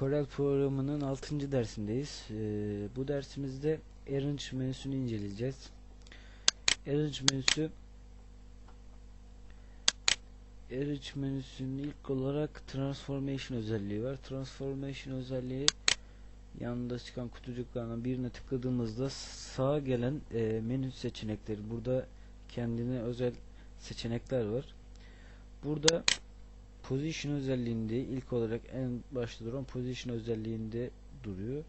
Corel programının 6. dersindeyiz. Ee, bu dersimizde Arrange menüsünü inceleyeceğiz. Arrange menüsü Arrange menüsünün ilk olarak Transformation özelliği var. Transformation özelliği yanında çıkan kutucuklardan birine tıkladığımızda sağa gelen e, menü seçenekleri. Burada kendine özel seçenekler var. Burada position özelliğinde ilk olarak en başta duran position özelliğinde duruyor.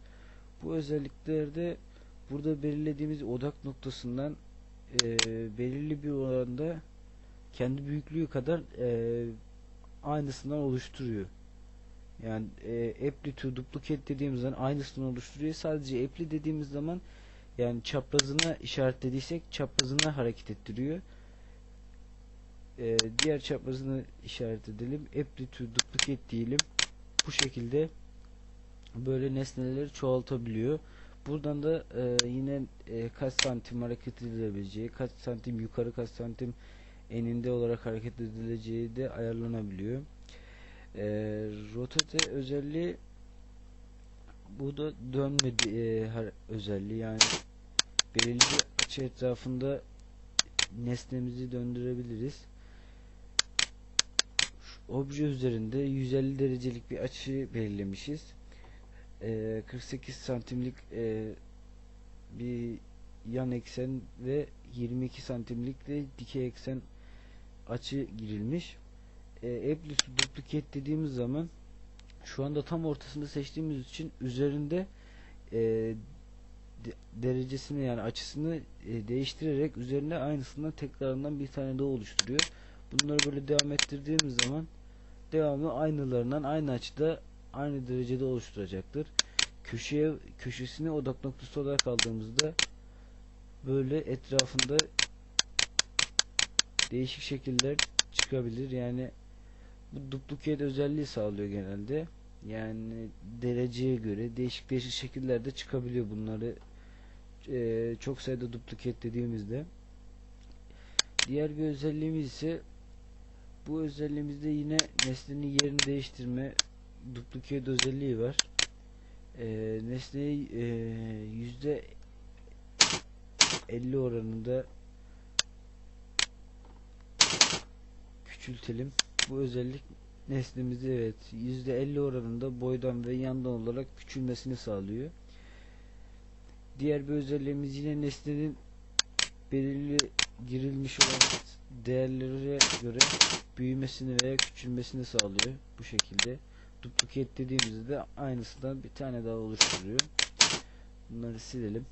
Bu özelliklerde burada belirlediğimiz odak noktasından e, belirli bir oranda kendi büyüklüğü kadar e, aynısından oluşturuyor. Yani e, to duplicate dediğimiz zaman aynısını oluşturuyor. Sadece apply dediğimiz zaman yani çaprazına işaretlediysek çaprazına hareket ettiriyor. E, diğer çaprazını işaret edelim. To duplicate diyelim. Bu şekilde böyle nesneleri çoğaltabiliyor. Buradan da e, yine e, kaç santim hareket edilebileceği, kaç santim yukarı, kaç santim eninde olarak hareket edileceği de ayarlanabiliyor. E, rotate özelliği bu da dönme e, özelliği yani belirli açı etrafında nesnemizi döndürebiliriz. Obje üzerinde 150 derecelik bir açı belirlemişiz. E, 48 santimlik e, bir yan eksen ve 22 santimlik de dikey eksen açı girilmiş. E, Apply to Duplicate dediğimiz zaman şu anda tam ortasında seçtiğimiz için üzerinde e, de, derecesini yani açısını e, değiştirerek üzerine aynısından tekrarından bir tane daha oluşturuyor. Bunları böyle devam ettirdiğimiz zaman devamlı aynılarından aynı açıda aynı derecede oluşturacaktır. Köşeye köşesini odak noktası olarak aldığımızda böyle etrafında değişik şekiller çıkabilir. Yani bu duplicate özelliği sağlıyor genelde. Yani dereceye göre değişik değişik şekillerde çıkabiliyor bunları e, çok sayıda duplicate dediğimizde. Diğer bir özelliğimiz ise bu özelliğimizde yine nesnenin yerini değiştirme duplicate özelliği var. E, nesneyi yüzde 50 oranında küçültelim. Bu özellik neslimizi evet %50 oranında boydan ve yandan olarak küçülmesini sağlıyor. Diğer bir özelliğimiz yine nesnenin belirli girilmiş olan değerlere göre büyümesini veya küçülmesini sağlıyor. Bu şekilde. Duplicate dediğimizde de aynısından bir tane daha oluşturuyor. Bunları silelim.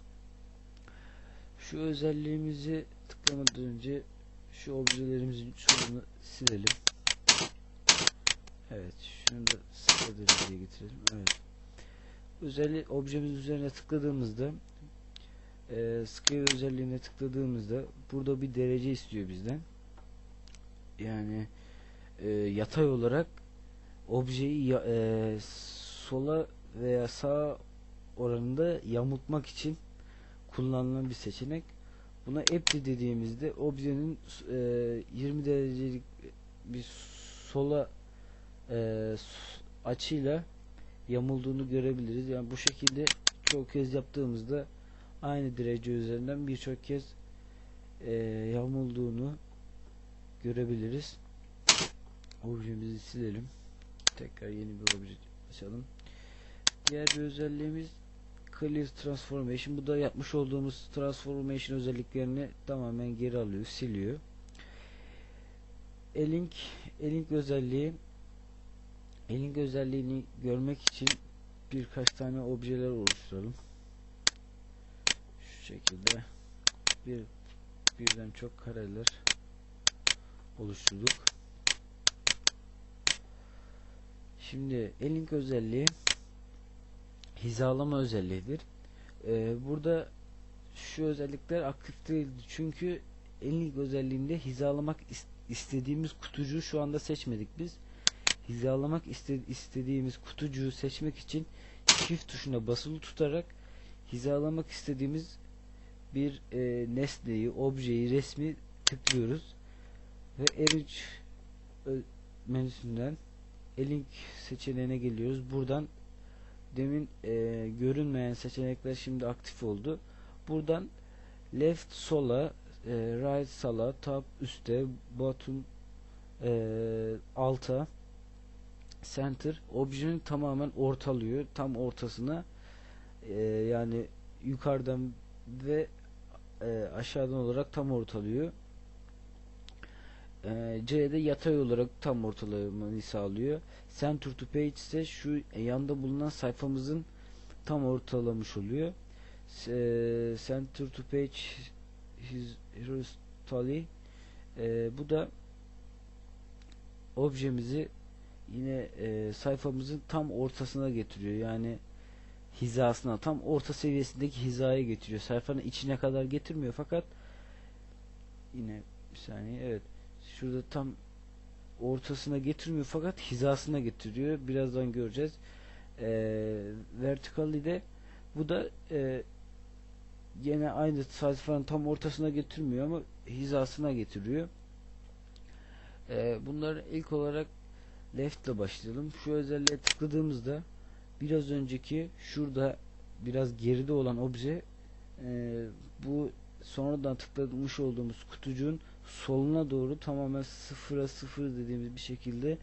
Şu özelliğimizi tıklamadan önce şu objelerimizin çoğunu silelim. Evet, şunu da sıfır dereceye getirelim. Evet. Özellik objemiz üzerine tıkladığımızda e, scale özelliğine tıkladığımızda burada bir derece istiyor bizden. Yani e, yatay olarak objeyi ya, e, sola veya sağ oranında yamultmak için kullanılan bir seçenek. Buna apply dediğimizde objenin e, 20 derecelik bir sola e, açıyla yamulduğunu görebiliriz. Yani bu şekilde çok kez yaptığımızda aynı derece üzerinden birçok kez e, yamulduğunu görebiliriz. Objemizi silelim. Tekrar yeni bir obje açalım. Diğer bir özelliğimiz Clear Transformation. Bu da yapmış olduğumuz Transformation özelliklerini tamamen geri alıyor, siliyor. Elink, Elink özelliği Elink özelliğini görmek için birkaç tane objeler oluşturalım. Şekilde bir birden çok kareler oluşturduk. Şimdi Elink özelliği hizalama özelliğidir. Ee, burada şu özellikler aktif değildi. Çünkü Elink özelliğinde hizalamak istediğimiz kutucuğu şu anda seçmedik biz. Hizalamak istediğimiz kutucuğu seçmek için Shift tuşuna basılı tutarak hizalamak istediğimiz bir e, nesneyi, objeyi, resmi tıklıyoruz ve Arrange menüsünden Elink seçeneğine geliyoruz. Buradan demin e, görünmeyen seçenekler şimdi aktif oldu. Buradan left sola, e, right sala, top üste, bottom e, alta, center objenin tamamen ortalıyor. Tam ortasına e, yani yukarıdan ve e, aşağıdan olarak tam ortalıyor. E, C'de yatay olarak tam ortalamayı sağlıyor. Center to page ise şu yanda bulunan sayfamızın tam ortalamış oluyor. E, center to page horizontally e, bu da objemizi yine e, sayfamızın tam ortasına getiriyor. Yani hizasına tam orta seviyesindeki hizaya getiriyor. Sayfanın içine kadar getirmiyor fakat yine bir saniye evet şurada tam ortasına getirmiyor fakat hizasına getiriyor. Birazdan göreceğiz. E, vertically de bu da e, yine aynı sayfanın tam ortasına getirmiyor ama hizasına getiriyor. E, bunları ilk olarak left ile başlayalım. Şu özelliğe tıkladığımızda biraz önceki şurada biraz geride olan obje e, bu sonradan tıklamış olduğumuz kutucuğun soluna doğru tamamen sıfıra sıfır dediğimiz bir şekilde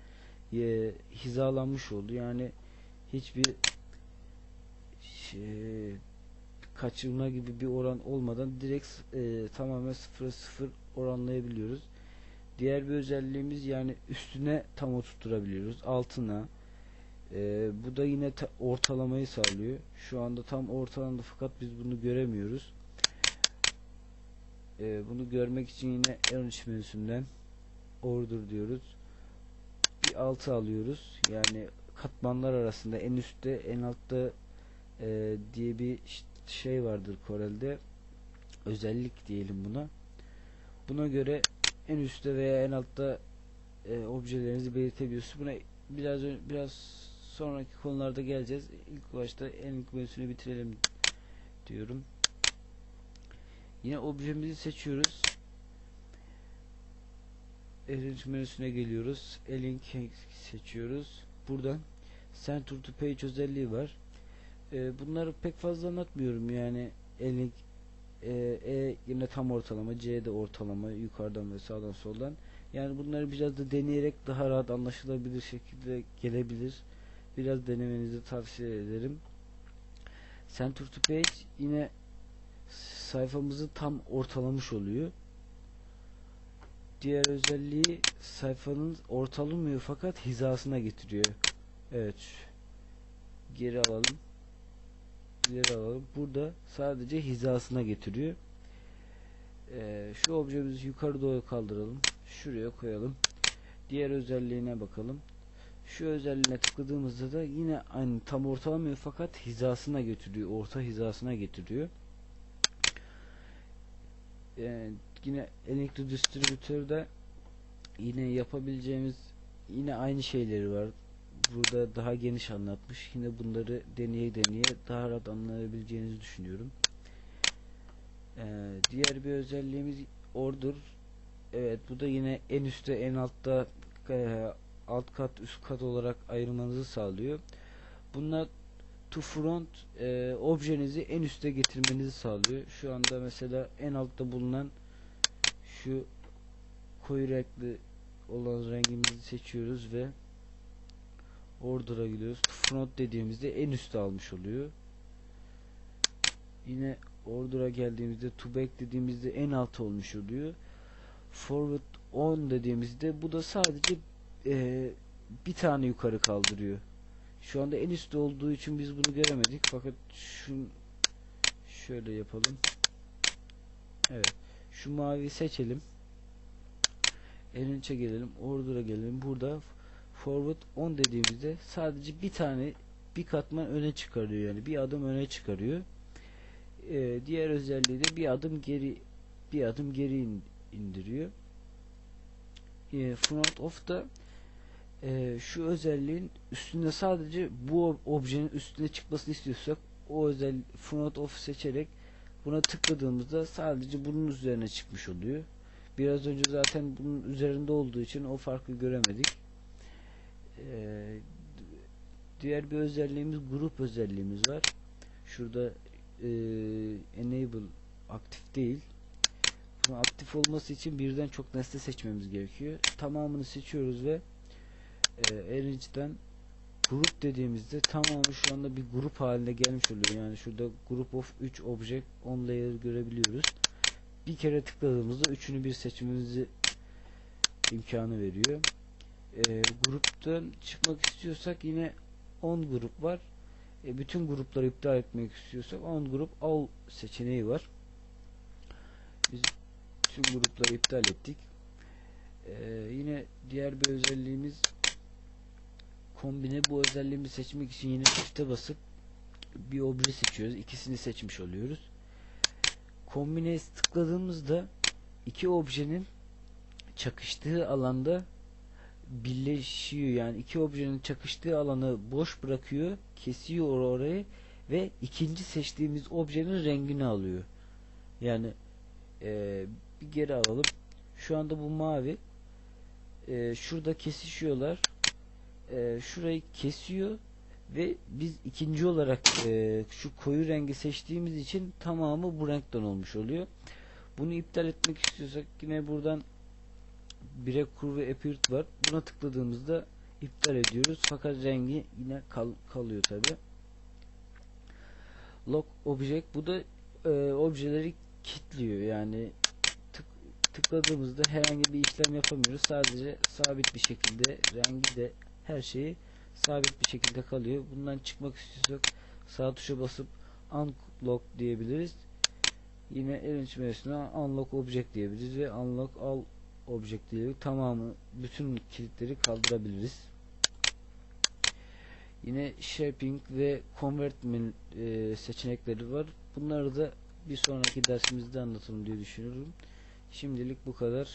e, hizalanmış oldu. Yani hiçbir şey, kaçırma gibi bir oran olmadan direkt e, tamamen sıfıra sıfır oranlayabiliyoruz. Diğer bir özelliğimiz yani üstüne tam oturtturabiliyoruz. Altına. E, bu da yine ortalamayı sağlıyor. Şu anda tam ortalandı fakat biz bunu göremiyoruz. E, bunu görmek için yine N3 menüsünden order diyoruz. Bir altı alıyoruz. Yani katmanlar arasında en üstte en altta e, diye bir şey vardır Corel'de. Özellik diyelim buna. Buna göre en üstte veya en altta e, objelerinizi belirtebiliyorsunuz. Buna biraz biraz sonraki konularda geleceğiz. İlk başta en ilk menüsünü bitirelim diyorum. Yine objemizi seçiyoruz. Arrange menüsüne geliyoruz. Link seçiyoruz. Buradan Center to Page özelliği var. E, bunları pek fazla anlatmıyorum yani link e, e yine tam ortalama, C de ortalama yukarıdan ve sağdan soldan. Yani bunları biraz da deneyerek daha rahat anlaşılabilir şekilde gelebilir. Biraz denemenizi tavsiye ederim. Center to page yine sayfamızı tam ortalamış oluyor. Diğer özelliği sayfanın ortalamıyor fakat hizasına getiriyor. Evet. Geri alalım ileri alalım. Burada sadece hizasına getiriyor. Ee, şu objemizi yukarı doğru kaldıralım. Şuraya koyalım. Diğer özelliğine bakalım. Şu özelliğine tıkladığımızda da yine aynı tam ortalamıyor fakat hizasına getiriyor. Orta hizasına getiriyor. Ee, yine Electro Distribütör'de yine yapabileceğimiz yine aynı şeyleri var burada daha geniş anlatmış. Yine bunları deneye deneye daha rahat anlayabileceğinizi düşünüyorum. Ee, diğer bir özelliğimiz order. Evet bu da yine en üstte en altta e, alt kat üst kat olarak ayırmanızı sağlıyor. Bunlar to front e, objenizi en üste getirmenizi sağlıyor. Şu anda mesela en altta bulunan şu koyu renkli olan rengimizi seçiyoruz ve Order'a gidiyoruz. Front dediğimizde en üstte almış oluyor. Yine Order'a geldiğimizde to back dediğimizde en alt olmuş oluyor. Forward on dediğimizde bu da sadece e, bir tane yukarı kaldırıyor. Şu anda en üstte olduğu için biz bunu göremedik. Fakat şu şöyle yapalım. Evet. Şu mavi seçelim. En gelelim. Order'a gelelim. Burada forward 10 dediğimizde sadece bir tane bir katman öne çıkarıyor yani bir adım öne çıkarıyor. Ee, diğer özelliği de bir adım geri bir adım geri in, indiriyor. Ee, front of da e, şu özelliğin üstünde sadece bu objenin üstüne çıkmasını istiyorsak o özel front of seçerek buna tıkladığımızda sadece bunun üzerine çıkmış oluyor. Biraz önce zaten bunun üzerinde olduğu için o farkı göremedik. Ee, diğer bir özelliğimiz grup özelliğimiz var. Şurada e, enable aktif değil. Bunun aktif olması için birden çok nesne seçmemiz gerekiyor. Tamamını seçiyoruz ve e, grup dediğimizde tamamı şu anda bir grup haline gelmiş oluyor. Yani şurada group of 3 object on layer görebiliyoruz. Bir kere tıkladığımızda üçünü bir seçmemizi imkanı veriyor. E, gruptan çıkmak istiyorsak yine 10 grup var. E, bütün grupları iptal etmek istiyorsak 10 grup all seçeneği var. Biz tüm grupları iptal ettik. E, yine diğer bir özelliğimiz kombine bu özelliğimizi seçmek için yine çifte basıp bir obje seçiyoruz. İkisini seçmiş oluyoruz. Kombine tıkladığımızda iki objenin çakıştığı alanda birleşiyor. Yani iki objenin çakıştığı alanı boş bırakıyor, kesiyor or- orayı ve ikinci seçtiğimiz objenin rengini alıyor. Yani eee, bir geri alalım. Şu anda bu mavi. Eee, şurada kesişiyorlar. Eee, şurayı kesiyor ve biz ikinci olarak eee, şu koyu rengi seçtiğimiz için tamamı bu renkten olmuş oluyor. Bunu iptal etmek istiyorsak yine buradan bire kurve appeared var. Buna tıkladığımızda iptal ediyoruz. Fakat rengi yine kal kalıyor tabi. Lock object bu da e, objeleri kilitliyor. Yani tık, tıkladığımızda herhangi bir işlem yapamıyoruz. Sadece sabit bir şekilde rengi de her şeyi sabit bir şekilde kalıyor. Bundan çıkmak istiyorsak sağ tuşa basıp unlock diyebiliriz. Yine arrange menüsüne unlock object diyebiliriz ve unlock all object diyerek tamamı bütün kilitleri kaldırabiliriz. Yine shaping ve convert e, seçenekleri var. Bunları da bir sonraki dersimizde anlatırım diye düşünüyorum. Şimdilik bu kadar.